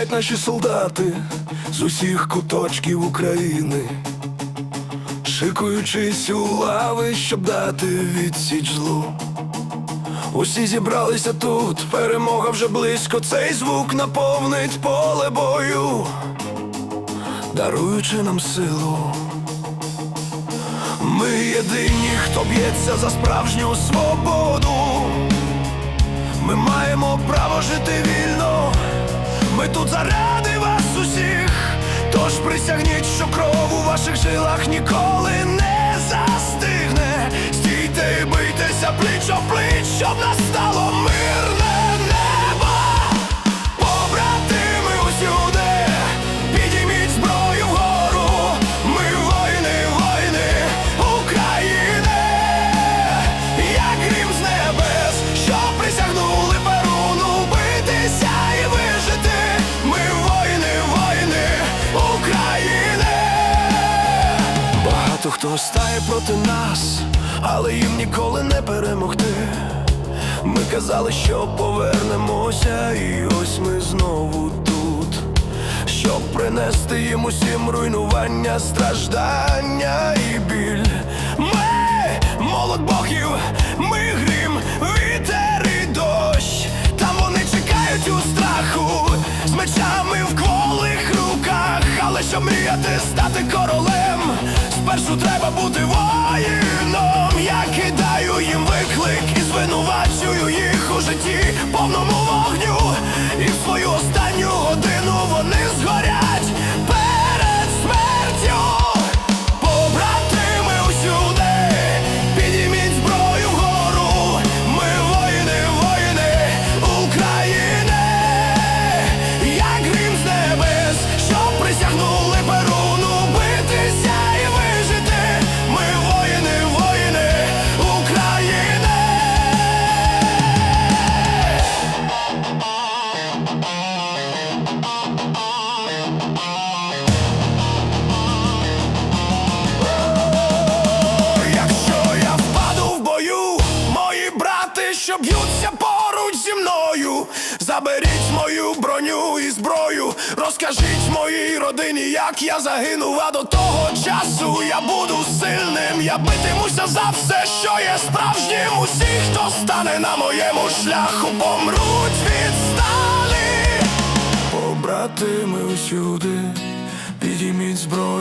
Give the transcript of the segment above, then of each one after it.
Біжать наші солдати з усіх куточків України, шикуючись у лави, щоб дати відсіч злу. Усі зібралися тут, перемога вже близько, цей звук наповнить поле бою, даруючи нам силу. Ми єдині, хто б'ється за справжню свободу. Ми маємо право жити тут заради вас усіх. Тож присягніть, що кров у ваших жилах ніколи не застигне. Стійте і бийтеся пліч о пліч, щоб настало хто стає проти нас, але їм ніколи не перемогти. Ми казали, що повернемося, і ось ми знову тут, щоб принести їм усім руйнування, страждання і біль. Ми молод богів, ми грім, вітер і дощ. Там вони чекають у страху, з мечами в кволих руках. Але щоб мріяти стати королем, спершу треба бути воїном. Я кидаю їм що б'ються поруч зі мною, заберіть мою броню і зброю, розкажіть моїй родині, як я загинув, а до того часу я буду сильним. Я битимуся за все, що є справжнім. Усі, хто стане на моєму шляху, помруть від сталі. Побратими усюди, підійміть зброю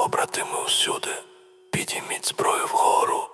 Побратими усюди, підійміть зброю вгору.